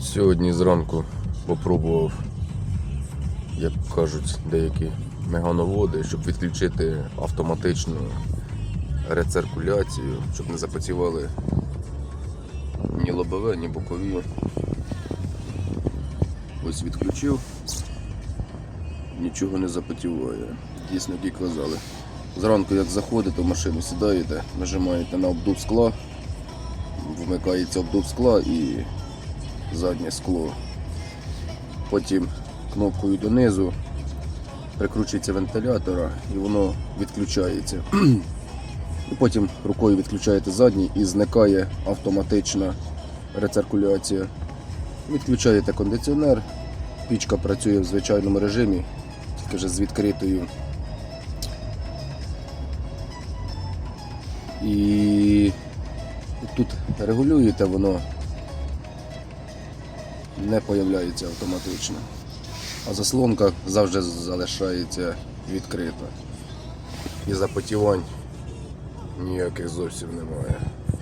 Сьогодні зранку попробував, як кажуть деякі мегановоди, щоб відключити автоматичну рециркуляцію, щоб не запрацювали ні лобове, ні бокові. Ось відключив, нічого не запотіває. Дійсно, як і казали. Зранку, як заходите в машину, сідаєте, нажимаєте на обдув скла, вмикається обдув скла і заднє скло. Потім кнопкою донизу прикручується вентилятора і воно відключається. І потім рукою відключаєте задній і зникає автоматична рециркуляція. Відключаєте кондиціонер, пічка працює в звичайному режимі, тільки вже з відкритою. І тут регулюєте, воно не появляється автоматично. А заслонка завжди залишається відкрита. І запотівань ніяких зовсім немає.